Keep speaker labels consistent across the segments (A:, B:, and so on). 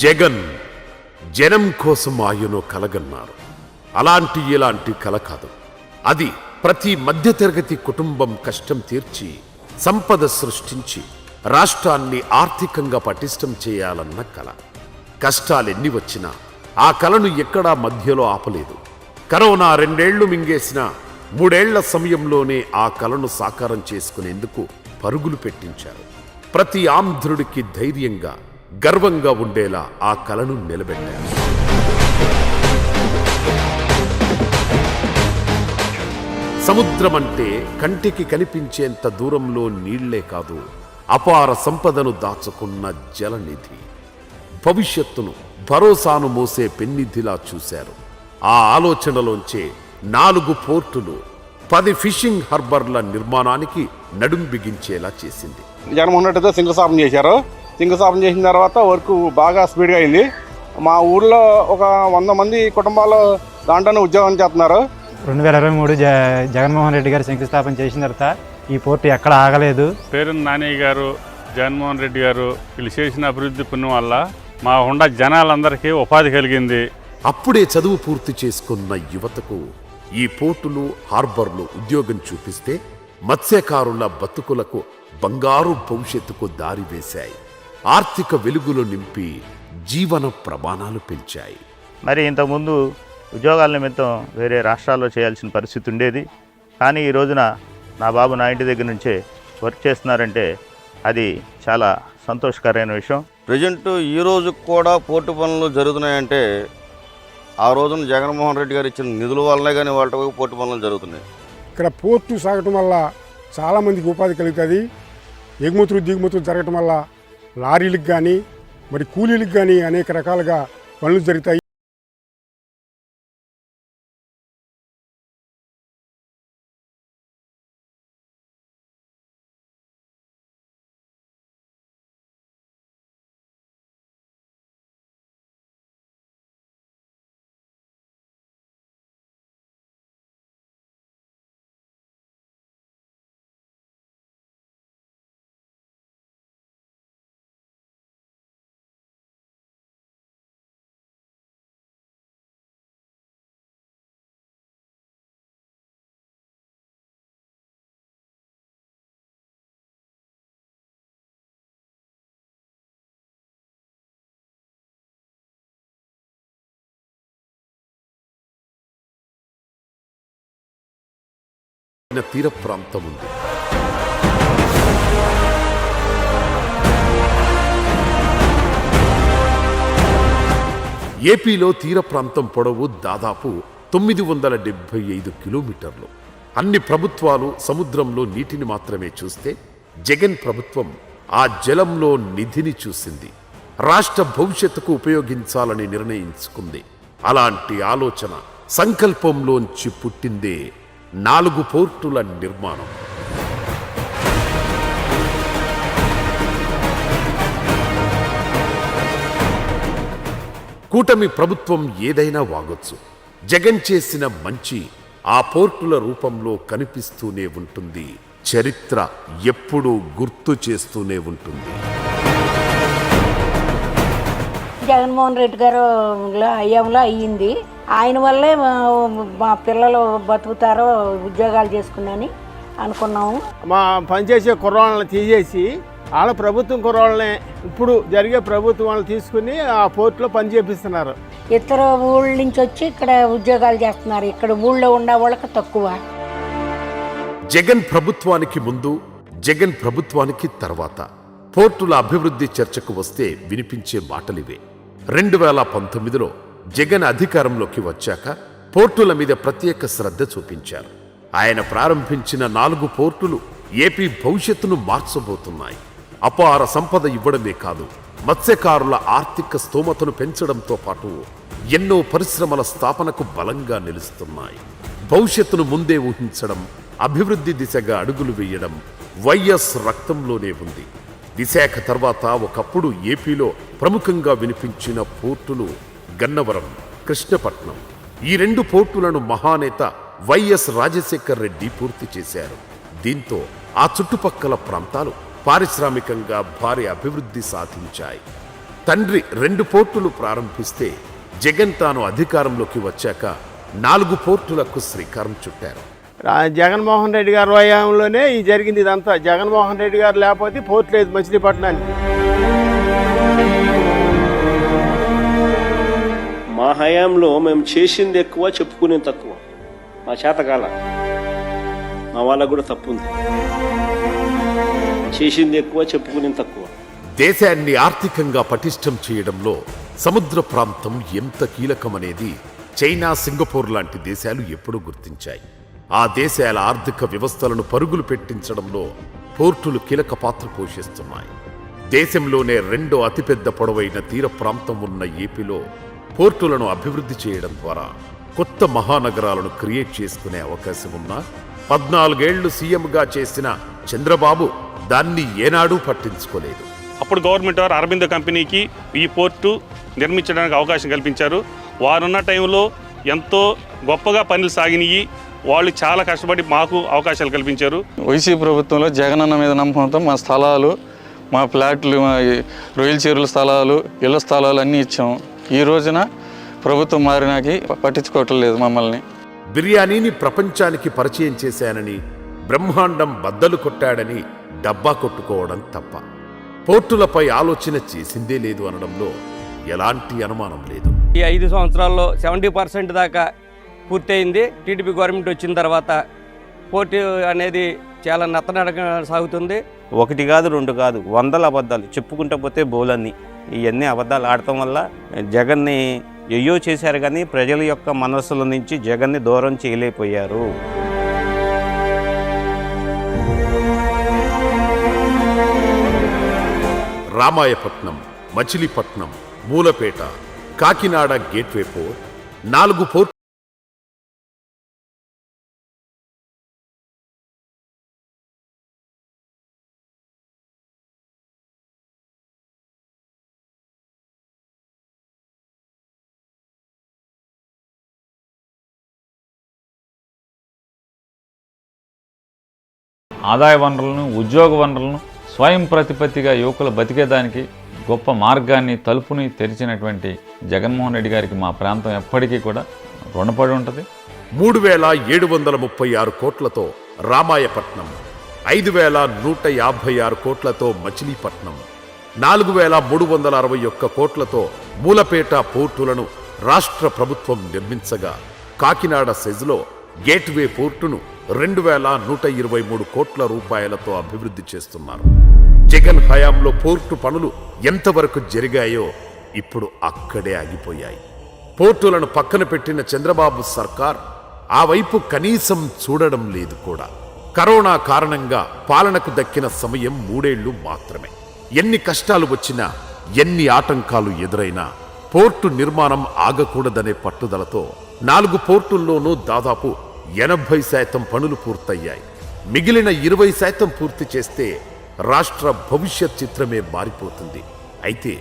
A: జగన్ జనం కోసం ఆయనో కలగన్నారు. అలాంటి ఇలాంటి కల కాదు. అది ప్రతి మధ్యతరగతి కుటుంబం కష్టం తీర్చి సంపద సృష్టించి రాష్ట్రాన్ని ఆర్థికంగా పటిష్టం చేయాలన్న కల. కష్టాలెన్ని వచ్చినా ఆ కలను ఎక్కడా మధ్యలో ఆపలేదు. కరోనా రెండేళ్ళు మింగేసిన మూడేళ్ళ సమయంలోనే ఆ కలను సాకారం చేసుకునేందుకు పరుగులు పెట్టించారు. ప్రతి ఆంధ్రుడికి ధైర్యంగా గర్వంగా ఉండేలా ఆ కలను నిలబెట్టారు. సముద్రమంటే కంటికి కనిపించేంత దూరంలో నీళ్ళే కాదు అపార సంపదను దాచుకున్న జలనిధి. భవిష్యత్తును భరోసాను మోసే పెన్నిధిలా చూశారు. ఆ ఆలోచనలోంచే నాలుగు పోర్టులు పది ఫిషింగ్ హార్బర్ల నిర్మాణానికి నడుం బిగించేలా చేసింది.
B: జగన్మోహన్ రెడ్డితో శంకుస్థాపన చేశారు. శంకుస్థాపన చేసిన తర్వాత వర్క్ బాగా స్పీడ్గా అయింది. మా ఊర్లో ఒక వంద మంది కుటుంబాలు దాంట్లోనే ఉద్యోగం చేస్తున్నారు.
C: రెండు వేల ఇరవై మూడు జ జగన్మోహన్ రెడ్డి గారు శంకుస్థాపన చేసిన తర్వాత ఈ పోర్టు ఎక్కడ ఆగలేదు.
D: పేరు నాని గారు జగన్మోహన్ రెడ్డి గారు వీళ్ళు చేసిన అభివృద్ధి పుణ్యం వల్ల మా ఉండ జనాలందరికీ ఉపాధి కలిగింది.
A: అప్పుడే చదువు పూర్తి చేసుకున్న యువతకు ఈ పోర్టులు హార్బర్లు ఉద్యోగం చూపిస్తే మత్స్యకారుల బతుకులకు బంగారు భవిష్యత్తుకు దారి వేశాయి. ఆర్థిక వెలుగులు నింపి జీవన ప్రమాణాలు పెంచాయి.
E: మరి ఇంతకుముందు ఉద్యోగాల నిమిత్తం వేరే రాష్ట్రాల్లో చేయాల్సిన పరిస్థితి ఉండేది. కానీ ఈ రోజున నా బాబు నా ఇంటి దగ్గర నుంచే వర్క్ చేస్తున్నారంటే అది చాలా సంతోషకరమైన విషయం.
F: ప్రజెంట్ ఈ రోజు కూడా పోర్టు పనులు జరుగుతున్నాయంటే ఆ రోజున జగన్మోహన్ రెడ్డి గారు ఇచ్చిన నిధుల వల్లనే కానీ వాళ్ళ పోర్టు పనులు జరుగుతున్నాయి.
G: ఇక్కడ పోర్టు సాగటం వల్ల చాలామందికి ఉపాధి కలుగుతుంది. ఎగుమతులు దిగుమతులు జరగటం వల్ల లారీలకు కానీ మరి కూలీలకు కానీ అనేక రకాలుగా పనులు జరుగుతాయి.
A: తీర ప్రాంతం ఉంది. ఏపీలో తీర ప్రాంతం పొడవు దాదాపు తొమ్మిది వందల డెబ్బై ఐదు కిలోమీటర్లు. అన్ని ప్రభుత్వాలు సముద్రంలో నీటిని మాత్రమే చూస్తే జగన్ ప్రభుత్వం ఆ జలంలో నిధిని చూసింది. రాష్ట్ర భవిష్యత్తుకు ఉపయోగించాలని నిర్ణయించుకుంది. అలాంటి ఆలోచన సంకల్పంలోంచి పుట్టిందే నాలుగు పోర్టుల నిర్మాణం. కూటమి ప్రభుత్వం ఏదైనా వాగొచ్చు. జగన్ చేసిన మంచి ఆ పోర్టుల రూపంలో కనిపిస్తూనే ఉంటుంది. చరిత్ర ఎప్పుడూ గుర్తు చేస్తూనే ఉంటుంది.
H: జగన్మోహన్ రెడ్డి గారు అయ్యంలో అయ్యింది. ఆయన వల్లే మా- మా పిల్లలు బతుకుతారో ఉద్యోగాలు చేసుకున్నాని అనుకున్నాము.
I: మా పనిచేసే కుర్రాళ్ళని తీసేసి వాళ్ళ ప్రభుత్వం కుర్రాళ్ళని ఇప్పుడు జరిగే ప్రభుత్వం వాళ్ళని తీసుకుని ఆ పోర్టులో పని చేపిస్తున్నారు
H: ఇతర ఊళ్ళ నుంచి వచ్చి ఇక్కడ ఉద్యోగాలు చేస్తున్నారు. ఇక్కడ ఊళ్ళో ఉండే వాళ్ళకి తక్కువ.
A: జగన్ ప్రభుత్వానికి ముందు జగన్ ప్రభుత్వానికి తర్వాత. పోర్టుల అభివృద్ధి చర్చకు వస్తే వినిపించే మాటలివే. రెండు వేల పంతొమ్మిదిలో జగన్ అధికారంలోకి వచ్చాక పోర్టుల మీద ప్రత్యేక శ్రద్ధ చూపించారు. ఆయన ప్రారంభించిన నాలుగు పోర్టులు ఏపీ భవిష్యత్తును మార్చబోతున్నాయి. అపార సంపద ఇవ్వడమే కాదు మత్స్యకారుల ఆర్థిక స్తోమతను పెంచడంతో పాటు ఎన్నో పరిశ్రమల స్థాపనకు బలంగా నిలుస్తున్నాయి. భవిష్యత్తును ముందే ఊహించడం అభివృద్ధి దిశగా అడుగులు వేయడం వైఎస్ రక్తంలోనే ఉంది. విశాఖ తర్వాత ఒకప్పుడు ఏపీలో ప్రముఖంగా వినిపించిన పోర్టులు గన్నవరం కృష్ణపట్నం. ఈ రెండు పోర్టులను మహానేత వైఎస్ రాజశేఖర్ రెడ్డి పూర్తి చేశారు. దీంతో ఆ చుట్టుపక్కల ప్రాంతాలు పారిశ్రామికంగా భారీ అభివృద్ధి సాధించాయి. తండ్రి రెండు పోర్టులు ప్రారంభిస్తే జగన్ తాను అధికారంలోకి వచ్చాక నాలుగు పోర్టులకు శ్రీకారం చుట్టారు.
I: జగన్మోహన్ రెడ్డి గారి హయాంలోనే ఈ జరిగింది ఇదంతా. జగన్మోహన్ రెడ్డి గారు లేకపోతే పోర్ట్ లేదు మచిలీపట్నానికి.
J: మా హయాంలో మేము చేసింది ఎక్కువ చెప్పుకునేది తక్కువ. మా చేతకాల మా వాళ్ళకు కూడా తప్పు ఉంది. చేసింది ఎక్కువ చెప్పుకునేది తక్కువ.
A: దేశాన్ని ఆర్థికంగా పటిష్టం చేయడంలో సముద్ర ప్రాంతం ఎంత కీలకమనేది చైనా సింగపూర్ లాంటి దేశాలు ఎప్పుడూ గుర్తించాయి. ఆ దేశాల ఆర్థిక వ్యవస్థలను పరుగులు పెట్టించడంలో పోర్టులు కీలక పాత్ర పోషిస్తున్నాయి. దేశంలోనే రెండో అతిపెద్ద పొడవైన తీర ప్రాంతం ఉన్న ఏపీలో పోర్టులను అభివృద్ధి చేయడం ద్వారా కొత్త మహానగరాలను క్రియేట్ చేసుకునే అవకాశం ఉన్నా పద్నాలుగేళ్ళు సీఎంగా చేసిన చంద్రబాబు దాన్ని ఏనాడూ పట్టించుకోలేదు.
D: అప్పుడు గవర్నమెంట్ వారు అరబిందో కంపెనీకి ఈ పోర్టు నిర్మించడానికి అవకాశం కల్పించారు. వారున్న టైంలో ఎంతో గొప్పగా పనులు సాగినాయి. వాళ్ళు చాలా కష్టపడి మాకు అవకాశాలు కల్పించారు.
K: వైసీపీ ప్రభుత్వంలో జగనన్న మీద నమ్మకంతో మా స్థలాలు మా ఫ్లాట్లు మా రొయ్యల చెరువుల స్థలాలు ఇళ్ళ స్థలాలు అన్నీ ఇచ్చాము ఈ రోజున ప్రభుత్వం మారినాకి పట్టించుకోవటం లేదు మమ్మల్ని.
A: బిర్యానీని ప్రపంచానికి పరిచయం చేశానని బ్రహ్మాండం బద్దలు కొట్టాడని డబ్బా కొట్టుకోవడం తప్ప. పోర్టులపై ఆలోచన చేసిందే లేదు అనడంలో ఎలాంటి అనుమానం లేదు.
J: ఈ ఐదు సంవత్సరాల్లో సెవెంటీ పర్సెంట్ దాకా పూర్తయింది. టీడీపీ గవర్నమెంట్ వచ్చిన తర్వాత పోటీ అనేది చాలా నత్తనడక సాగుతుంది. ఒకటి కాదు రెండు కాదు వందల అబద్ధాలు. చెప్పుకుంటూ పోతే బోలన్నీ. ఇవన్నీ అబద్ధాలు ఆడటం వల్ల జగన్ని ఎయ్యో చేశారు కానీ ప్రజల యొక్క మనస్సుల నుంచి జగన్ని దూరం చేయలేకపోయారు.
A: రామాయపట్నం మచిలీపట్నం మూలపేట కాకినాడ గేట్వే పోర్ట్ నాలుగు పోర్ట్
L: ఆదాయ వనరులను ఉద్యోగ వనరులను స్వయం ప్రతిపత్తిగా యువకులు బతికేదానికి గొప్ప మార్గాన్ని తలుపుని తెరిచినటువంటి జగన్మోహన్ రెడ్డి గారికి మా ప్రాంతం ఎప్పటికీ కూడా రుణపడి ఉంటుంది.
A: మూడు వేల ఏడు వందల ముప్పై ఆరు కోట్లతో రామాయపట్నం ఐదు వేల నూట యాభై ఆరు కోట్లతో మచిలీపట్నం నాలుగు వేల మూడు వందల అరవై ఒక్క కోట్లతో మూలపేట పోర్టులను రాష్ట్ర ప్రభుత్వం నిర్మించగా కాకినాడ సెజ్లో గేట్వే పోర్టును రెండు వేల నూట ఇరవై మూడు కోట్ల రూపాయలతో అభివృద్ధి చేస్తున్నారు. జగన్ హయాంలో పోర్టు పనులు ఎంతవరకు జరిగాయో ఇప్పుడు అక్కడే ఆగిపోయాయి. పోర్టులను పక్కన పెట్టిన చంద్రబాబు సర్కార్ ఆ వైపు కనీసం చూడడం లేదు కూడా. కరోనా కారణంగా పాలనకు దక్కిన సమయం మూడేళ్ళు మాత్రమే. ఎన్ని కష్టాలు వచ్చినా ఎన్ని ఆటంకాలు ఎదురైనా పోర్టు నిర్మాణం ఆగకూడదనే పట్టుదలతో నాలుగు పోర్టుల్లోనూ దాదాపు ఎనభై శాతం పనులు పూర్తయ్యాయి. మిగిలిన ఇరవై శాతం పూర్తి చేస్తే రాష్ట్ర భవిష్యత్ చిత్రమే మారిపోతుంది. అయితే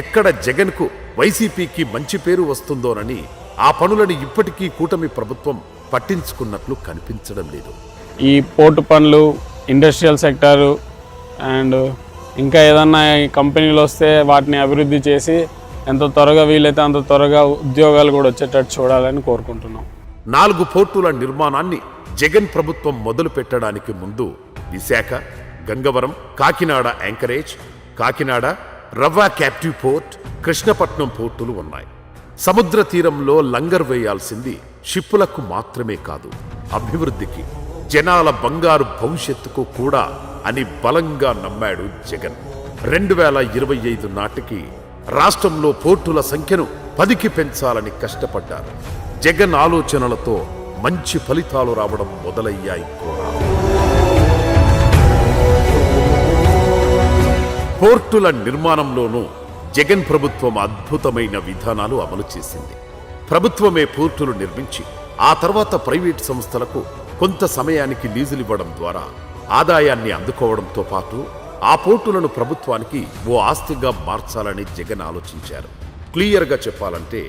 A: ఎక్కడ జగన్కు వైసీపీకి మంచి పేరు వస్తుందోనని ఆ పనులను ఇప్పటికీ కూటమి ప్రభుత్వం పట్టించుకున్నట్లు కనిపించడం లేదు.
M: ఈ పోర్టు పనులు ఇండస్ట్రియల్ సెక్టారు అండ్ ఇంకా ఏదన్నా ఈ కంపెనీలు వస్తే వాటిని అభివృద్ధి చేసి ఎంత త్వరగా వీలైతే అంత త్వరగా ఉద్యోగాలు కూడా వచ్చేటట్టు చూడాలని కోరుకుంటున్నాం.
A: నాలుగు పోర్టుల నిర్మాణాన్ని జగన్ ప్రభుత్వం మొదలు పెట్టడానికి ముందు Visakha Gangavaram Kakinada anchorage Kakinada Ravva captive port Krishnapatnam పోర్టులు ఉన్నాయి. సముద్ర తీరంలో లంగర్ వేయాల్సింది షిప్పులకు మాత్రమే కాదు అభివృద్ధికి జనాల బంగారు భవిష్యత్తుకు కూడా అని బలంగా నమ్మాడు జగన్. రెండు వేల ఇరవై ఐదు నాటికి రాష్ట్రంలో పోర్టుల సంఖ్యను పదికి పెంచాలని కష్టపడ్డారు. జగన్ ఆలోచనలతో మంచి ఫలితాలు రావడం మొదలయ్యాయి కూడా. పోర్టుల నిర్మాణంలోనూ జగన్ ప్రభుత్వం అద్భుతమైన విధానాలు అమలు చేసింది. ప్రభుత్వమే పోర్టులు నిర్మించి ఆ తర్వాత ప్రైవేట్ సంస్థలకు కొంత సమయానికి లీజులివ్వడం ద్వారా ఆదాయాన్ని అందుకోవడంతో పాటు ఆ పోర్టులను ప్రభుత్వానికి ఓ ఆస్తిగా మార్చాలని జగన్ ఆలోచించారు. క్లియర్గా చెప్పాలంటే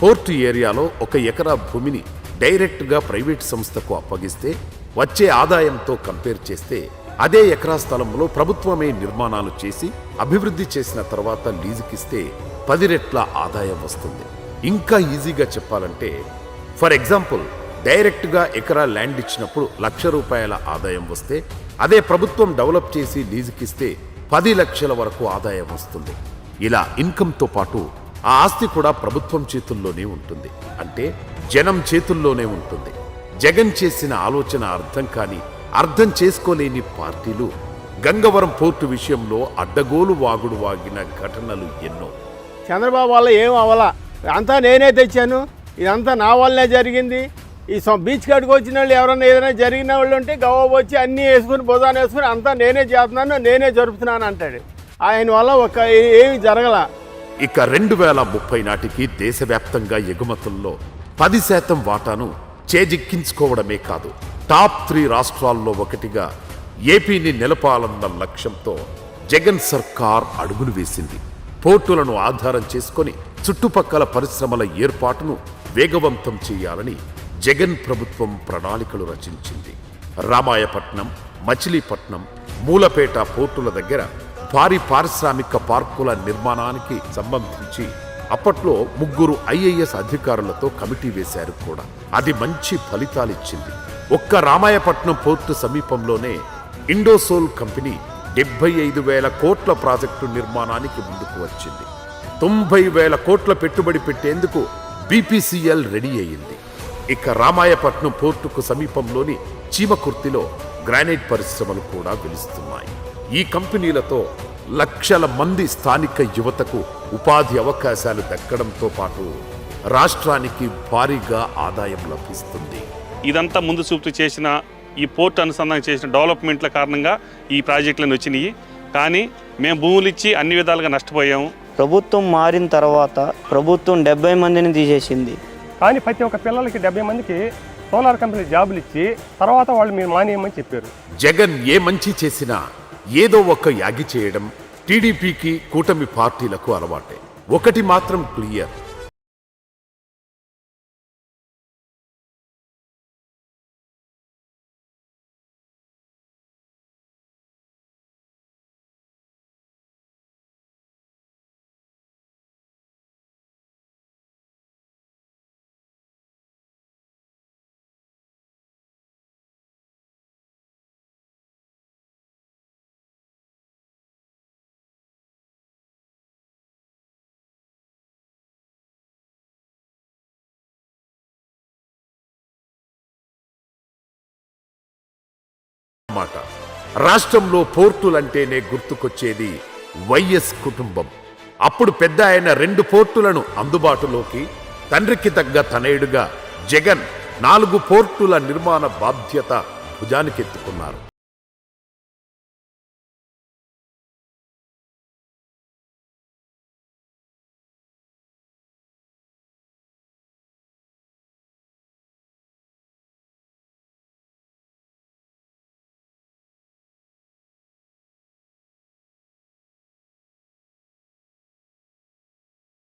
A: పోర్టు ఏరియాలో ఒక ఎకరా భూమిని డైరెక్ట్గా ప్రైవేట్ సంస్థకు అప్పగిస్తే వచ్చే ఆదాయంతో కంపేర్ చేస్తే అదే ఎకరా స్థలంలో ప్రభుత్వమే నిర్మాణాలు చేసి అభివృద్ధి చేసిన తర్వాత లీజుకిస్తే పది రెట్ల ఆదాయం వస్తుంది. ఇంకా ఈజీగా చెప్పాలంటే ఫర్ ఎగ్జాంపుల్ డైరెక్ట్గా ఎకరా ల్యాండ్ ఇచ్చినప్పుడు లక్ష రూపాయల ఆదాయం వస్తే అదే ప్రభుత్వం డెవలప్ చేసి లీజుకిస్తే పది లక్షల వరకు ఆదాయం వస్తుంది. ఇలా ఇన్కంతో పాటు ఆ ఆస్తి కూడా ప్రభుత్వం చేతుల్లోనే ఉంటుంది. అంటే జనం చేతుల్లోనే ఉంటుంది. జగన్ చేసిన ఆలోచన అర్థం కాని అర్థం చేసుకోలేని పార్టీలు గంగవరం పోర్టు విషయంలో అడ్డగోలు వాగుడు వాగిన ఘటనలు ఎన్నో.
I: చంద్రబాబు వల్ల ఏం అవ్వాలా? అంతా నేనే తెచ్చాను. ఇదంతా నా వల్లనే జరిగింది. ఈ బీచ్ కాడికి వచ్చిన వాళ్ళు ఎవరైనా ఏదైనా జరిగిన వాళ్ళు ఉంటే గవ్వ వచ్చి అన్నీ వేసుకుని బుధాన్ని వేసుకుని అంతా నేనే చేస్తున్నాను నేనే జరుపుతున్నాను అంటాడు. ఆయన వల్ల ఒక ఏమి జరగల.
A: ఇక రెండు వేల ముప్పై నాటికి దేశవ్యాప్తంగా ఎగుమతుల్లో పది శాతం వాటాను చేజిక్కించుకోవడమే కాదు టాప్ త్రీ రాష్ట్రాల్లో ఒకటిగా ఏపీని నిలపాలన్న లక్ష్యంతో జగన్ సర్కార్ అడుగులు వేసింది. పోర్టులను ఆధారం చేసుకొని చుట్టుపక్కల పరిశ్రమల ఏర్పాటును వేగవంతం చేయాలని జగన్ ప్రభుత్వం ప్రణాళికలు రచించింది. రామాయపట్నం మచిలీపట్నం మూలపేట పోర్టుల దగ్గర పారి పారిశ్రామిక పార్కుల నిర్మాణానికి సంబంధించి అప్పట్లో ముగ్గురు ఐఏఎస్ అధికారులతో కమిటీ వేశారు కూడా. అది మంచి ఫలితాలు ఇచ్చింది. ఒక్క రామాయపట్నం పోర్టు సమీపంలోనే ఇండోసోల్ కంపెనీ డెబ్బై ఐదు వేల కోట్ల ప్రాజెక్టు నిర్మాణానికి ముందుకు వచ్చింది. తొంభై వేల కోట్ల పెట్టుబడి పెట్టేందుకు బీపీసీఎల్ రెడీ అయింది ఇక రామాయపట్నం పోర్టుకు సమీపంలోని చీమకుర్తిలో గ్రానైట్ పరిశ్రమలు కూడా వెలుస్తున్నాయి. ఈ కంపెనీలతో లక్షల మంది స్థానిక యువతకు ఉపాధి అవకాశాలు దక్కడంతో పాటు రాష్ట్రానికి భారీగా ఆదాయం లభిస్తుంది.
D: ఇదంతా ముందు చూపు చేసిన ఈ పోర్ట్ అనుసంధానం చేసిన డెవలప్మెంట్ల కారణంగా ఈ ప్రాజెక్టులను వచ్చినాయి. కానీ మేము భూములు ఇచ్చి అన్ని విధాలుగా నష్టపోయాము.
N: ప్రభుత్వం మారిన తర్వాత ప్రభుత్వం డెబ్బై మందిని తీసేసింది.
O: కానీ ప్రతి ఒక్క పిల్లలకి డెబ్బై మందికి సోలార్ కంపెనీ జాబులు ఇచ్చి తర్వాత వాళ్ళు మీరు మానేయమని చెప్పారు.
A: జగన్ ఏ మంచి చేసినా ఏదో ఒక యాగి చేయడం టీడీపీకి కూటమి పార్టీలకు అలవాటే. ఒకటి మాత్రం క్లియర్. మాట. రాష్ట్రంలో పోర్టులంటేనే గుర్తుకొచ్చేది వైఎస్ కుటుంబం. అప్పుడు పెద్ద ఆయన రెండు పోర్టులను అందుబాటులోకి తండ్రికి తగ్గ తనయుడుగా జగన్ నాలుగు పోర్టుల నిర్మాణ బాధ్యత భుజానికెత్తుకున్నారు.